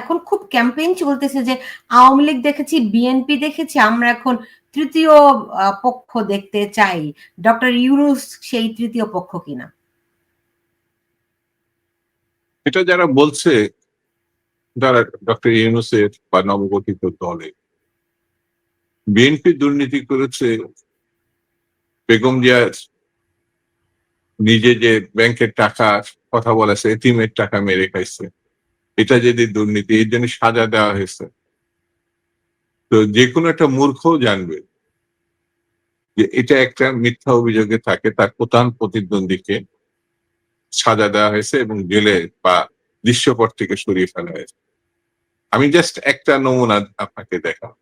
এখন খুব ক্যাম্পেইন চলতেছে যে আওয়ামী লীগ দেখেছি বিএনপি দেখেছি, আমরা এখন তৃতীয় পক্ষ দেখতে চাই। ডক্টর ইউনুস সেই তৃতীয় পক্ষ কিনা? এটা যারা বলছে যারা ডক্টর ইউনুসের বা নবগঠিত দলে। বিএনপি দুর্নীতি করেছে, বেগম জিয়া নিজে যে ব্যাংকের টাকা, কথা বলেছে এটিমের টাকা মেরে খাইছে। এটা যদি দুর্নীতি এর জন্য সাজা দেওয়া হয়েছে। তো যে কোনো একটা মূর্খ জানবে যে এটা একটা মিথ্যা অভিযোগে থাকে তার প্রধান প্রতিদ্বন্দ্বীকে সাজা দেওয়া হয়েছে এবং জেলে বা দৃশ্যপট থেকে সরিয়ে ফেলা হয়েছে। আমি জাস্ট একটা নমুনা আপনাকে দেখাম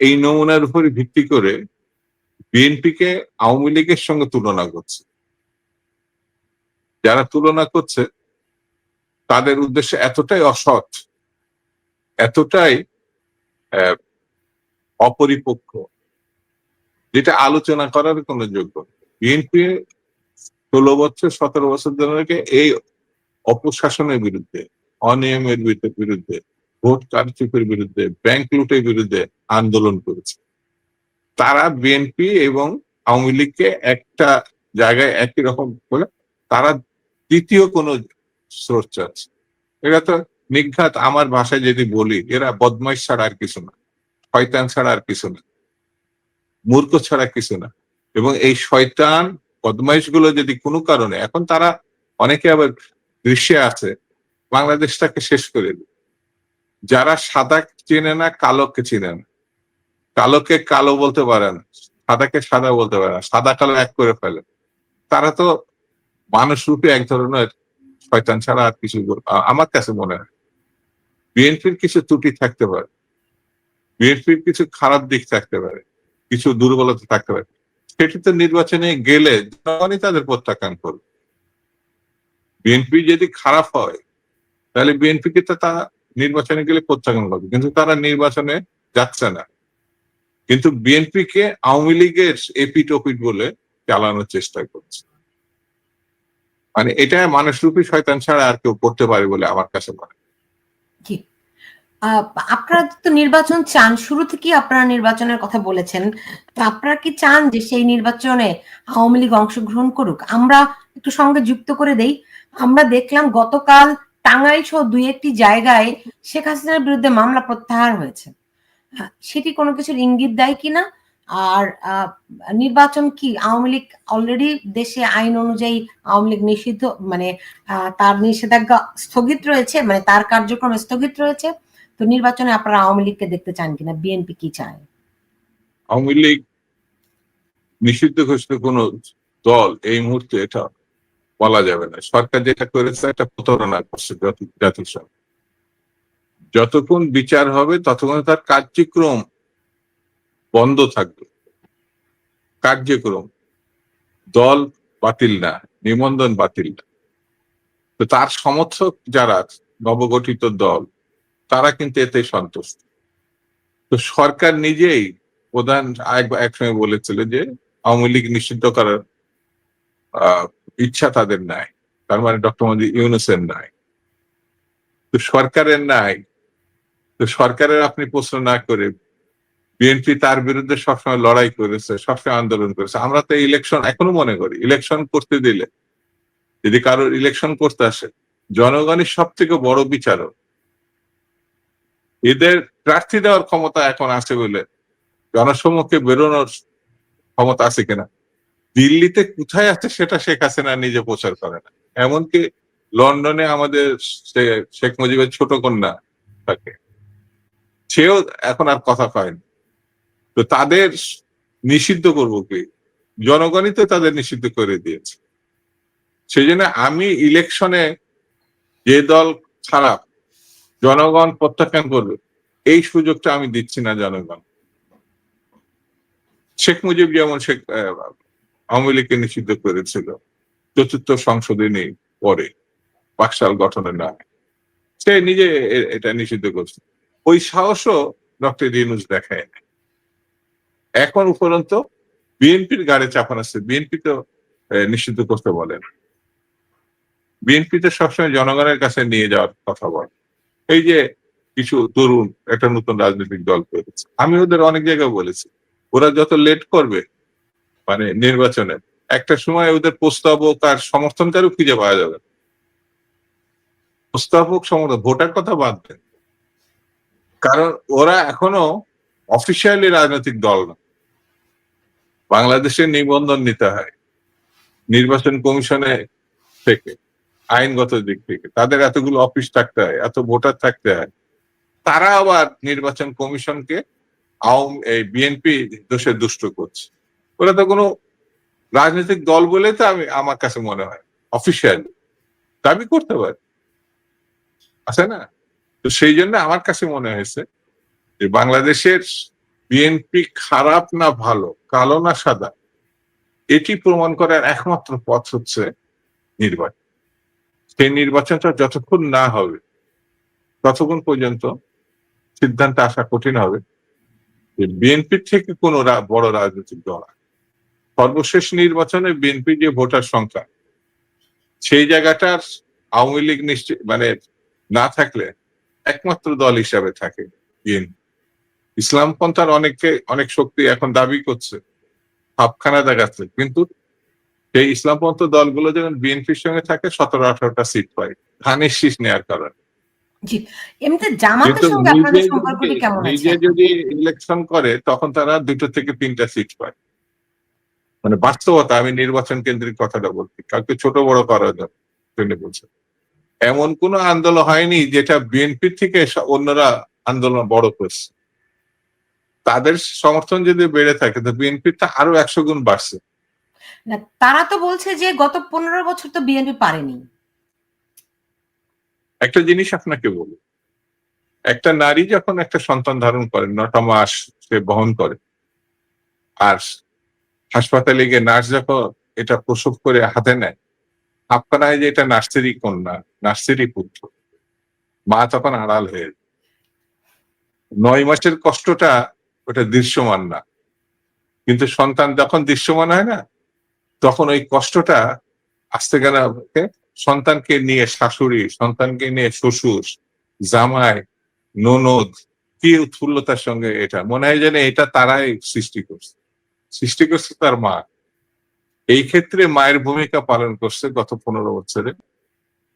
এই নমুনার উপর ভিত্তি করে বিএনপিকে আওয়ামী লীগের সঙ্গে তুলনা করছে। যারা তুলনা করছে তাদের উদ্দেশ্য এতটাই অসৎ এতটাই আহ, অপরিপক্ক যেটা আলোচনা করার কোনো যোগ্য বিএনপি ষোলো বছর সতেরো বছর ধরে এই অপশাসনের বিরুদ্ধে অনিয়মের বিরুদ্ধে- বিরুদ্ধে ভোট কারচুপের বিরুদ্ধে ব্যাংক লুটের বিরুদ্ধে আন্দোলন করেছে। তারা বিএনপি এবং আওয়ামী লীগকে একটা জায়গায় একই রকম বলে তারা দ্বিতীয় কোনো স্রোত চাচ্ছে। এরা তো নিঘাত আমার ভাষায় যদি বলি, এরা বদমাইশ ছাড়া আর কিছু না। শয়তান ছাড়া আর কিছু না। মূর্খ ছাড়া কিছু না। এবং এই শয়তান বদমাইশগুলো যদি কোনো কারণে, এখন তারা অনেকে আবার দৃশ্যে আছে, বাংলাদেশটাকে শেষ করে দিবে যারা সাদা চেনে না, কালোকে চেনে না। কালোকে কালো বলতে পারে না, সাদাকে সাদা বলতে পারে না, সাদা কালো এক করে ফেলে। তারা তো মানুষ রূপে এক ধরনের শয়তান ছাড়া আর কিছু আমার কাছে মনে হয় বিএনপির কিছু ত্রুটি থাকতে পারে। বিএনপির কিছু খারাপ দিক থাকতে পারে। কিছু দুর্বলতা থাকতে পারে। সেটি তো নির্বাচনে গেলে জনগণই তাদের প্রত্যাখ্যান করবে। বিএনপি যদি খারাপ হয়, তাহলে বিএনপিকে তো তা নির্বাচনে গেলে প্রত্যাখ্যান করবে। কিন্তু তারা নির্বাচনে যাচ্ছে না। কিন্তু বিএনপি কে আওয়ামী লীগের এপিট ওপিট বলে চালানোর চেষ্টা করছে। মানে এটা মানুষরূপী শয়তান ছাড়া আর কেউ করতে পারে বলে আমার কাছে মনে হয়। আপনারা তো নির্বাচন চান শুরু আপনারা নির্বাচনের কথা বলেছেন। তো আপনারা কি চান যে সেই নির্বাচনে আওয়ামী লীগ অংশগ্রহণ করুক? আমরা একটু সঙ্গে যুক্ত করে দেই। আমরা দেখলাম গতকাল টাঙ্গাইল সহ দুই একটি জায়গায় শেখ হাসিনার বিরুদ্ধে মামলা প্রত্যাহার হয়েছে। হ্যাঁ, সেটি কোনো কিছুর ইঙ্গিত দেয় কিনা? আর নির্বাচন কি? আওয়ামী লীগ অলরেডি দেশে আইন অনুযায়ী আওয়ামী লীগ নিষিদ্ধ মানে তার নিষেধাজ্ঞা স্থগিত রয়েছে মানে তার কার্যক্রম স্থগিত রয়েছে। তো নির্বাচনে আপনারা আওয়ামী লীগকে দেখতে চান কিনা? বিএনপি কি চায়? আওয়ামী লীগ নিষিদ্ধ ঘোষিত কোন দল এই মুহূর্তে এটা বলা যাবে না। সরকার যেটা করেছে একটা প্রতারণা করছে জাতিসংঘ। যতক্ষণ বিচার হবে ততক্ষণ তার কার্যক্রম বন্ধ থাকবে। কার্যক্রম, দল বাতিল না, নিবন্ধন বাতিল না। তো তার সমর্থক যারা নবগঠিত দল, তারা কিন্তু এতে সন্তুষ্ট। তো সরকার নিজেই প্রধান এক- একসময় বলেছিল যে, আওয়ামী লীগ নিষিদ্ধ করার ইচ্ছা তাদের নাই। তার মানে ডক্টর মোদী ইউনুসের নাই। তো সরকারের নাই। তো সরকারের আপনি প্রশ্ন না করে বিএনপি তার বিরুদ্ধে সবসময় লড়াই করেছে, সবসময় আন্দোলন করেছে। আমরা তো ইলেকশন এখনও মনে করি ইলেকশন করতে দিলে, যদি কারোর ইলেকশন করতে আসে, জনগণের সব থেকে বড় বিচারক। এদের প্রার্থী দেওয়ার ক্ষমতা এখন আছে বলে জনসম্মুখে বেরোনোর ক্ষমতা আছে কিনা, দিল্লিতে কোথায় আছে সেটা শেখ হাসিনা নিজে প্রচার করে না। এমনকি লন্ডনে আমাদের শেখ মুজিবের ছোট কন্যা থাকে, সেও এখন আর কথা পায়নি তো তাদের নিষিদ্ধ করব কি? জনগণই তো তাদের নিষিদ্ধ করে দিয়েছে। সেই জন্য আমি ইলেকশনে যে দল খারাপ, জনগণ প্রত্যাখ্যান করবে, এই সুযোগটা আমি দিচ্ছি না জনগণ। শেখ মুজিব যেমন শেখ আওয়ামী লীগকে নিষিদ্ধ করেছিল, চতুর্থ নেই, পরে পাকশাল গঠনের নামে সে নিজে এটা নিষিদ্ধ করছে। ওই সাহসও ডক্টর ইউনুস দেখায় না। এখন উপরন্ত বিএনপির গাড়ি চাপান আছে। বিএনপি তো নিষিদ্ধ করতে বলেন বিএনপি তো সবসময় জনগণের কাছে নিয়ে যাওয়ার কথা বলে। এই যে কিছু তরুণ, একটা নতুন রাজনৈতিক দল করেছে আমি ওদের অনেক জায়গায় বলেছি, ওরা যত লেট করবে মানে নির্বাচনে, একটা সময় ওদের প্রস্তাবক আর সমর্থনকারও খুঁজে পাওয়া যাবে। প্রস্তাবক সমর্থন ভোটার কথা বাদ দেন। কারণ ওরা এখনও অফিসিয়ালি রাজনৈতিক দল না। বাংলাদেশে নিবন্ধন নিতে হয়, নির্বাচন কমিশনে থেকে, আইনগত দিক থেকে। তাদের এতগুলো অফিস থাকতে হয়, এত ভোটার থাকতে হয়। তারা আবার নির্বাচন কমিশনকে এই বিএনপি দোষে দুষ্ট করছে। ওরা তো কোনো রাজনৈতিক দল বলে তো আমি, আমার কাছে মনে হয়, অফিসিয়াল। দাবি করতে পারে। আছে না? তো সেই জন্য আমার কাছে মনে হয়েছে যে বাংলাদেশের বিএনপি খারাপ না ভালো, কালো না সাদা, এটি প্রমাণ করার একমাত্র পথ হচ্ছে নির্বাচন। সেই নির্বাচনটা যতক্ষণ না হবে, ততক্ষণ পর্যন্ত সিদ্ধান্ত আসা কঠিন হবে। যে বিএনপির থেকে কোন বড় রাজনৈতিক দল। সর্বশেষ নির্বাচনে বিএনপি যে ভোটার সংখ্যা, সেই জায়গাটার আওয়ামী লীগ নিশ্চয় মানে না থাকলে একমাত্র দল হিসাবে থাকে বিএনপি ইসলাম পন্থার অনেককে অনেক শক্তি এখন দাবি করছে হাফখানা দেখাচ্ছে। কিন্তু সেই ইসলামপন্থ দলগুলো যখন বিএনপির সঙ্গে থাকে সতেরো আঠারোটা সিট পায়। ধানের শীষ নেওয়ার কারণে। নিজে যদি- নিজে ইলেকশন করে তখন তারা দুটো থেকে তিনটা সিট পায়। মানে বাস্তবতা আমি নির্বাচন কেন্দ্রিক কথাটা বলছি। কাউকে ছোট বড় করার জন্য বলছে এমন কোন আন্দোলন হয়নি যেটা বিএনপির থেকে অন্যরা আন্দোলন বড় করছে। তাদের সমর্থন যদি বেড়ে থাকে তো বিএনপির তা আরও একশো গুণ বাড়ছে। না, তারা তো বলছে যে গত পনেরো বছর তো বিএনপি পারেনি। একটা জিনিস আপনাকে বলি। একটা নারী যখন একটা সন্তান ধারণ করে নটা মাস সে বহন করে আর হাসপাতালে গিয়ে নার্স যখন এটা প্রসব করে হাতে নেয় আপনারায় যে এটা নার্সেরই কন্যা নার্সেরই পুত্র মা তখন আড়াল হয়ে। নয় মাসের কষ্টটা ওটা দৃশ্যমান না। কিন্তু সন্তান যখন দৃশ্যমান হয় না, তখন ওই কষ্টটা আসতে গেলে সন্তানকে নিয়ে শাশুড়ি, সন্তানকে নিয়ে শ্বশুর, জামাই, ননদ কি উৎফুল্লতার সঙ্গে এটা, মনে হয় যেন এটা তারাই সৃষ্টি করছে। সৃষ্টি করছে তার মা। এই ক্ষেত্রে মায়ের ভূমিকা পালন করছে গত পনেরো বছরে।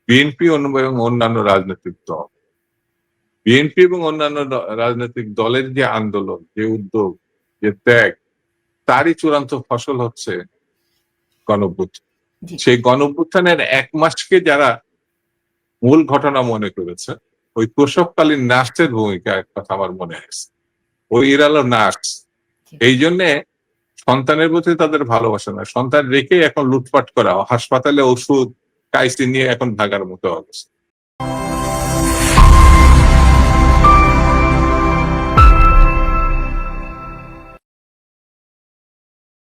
বিএনপি এবং অন্যান্য রাজনৈতিক দল। বিএনপি এবং অন্যান্য রাজনৈতিক দলের যে আন্দোলন যে উদ্যোগ যে ত্যাগ তারই চূড়ান্ত ফসল হচ্ছে গণভ্যুত্থান। সেই গণভ্যুত্থানের এক মাসকে যারা মূল ঘটনা মনে করেছে ওই প্রসবকালীন নার্সের ভূমিকা এক কথা আমার মনে হয়েছে। ওই ইরালো নার্স। এই জন্যে সন্তানের প্রতি তাদের ভালোবাসা না সন্তান রেখে এখন লুটপাট করা হাসপাতালে ওষুধ কাইসি নিয়ে এখন ভাগার মতো অবস্থা।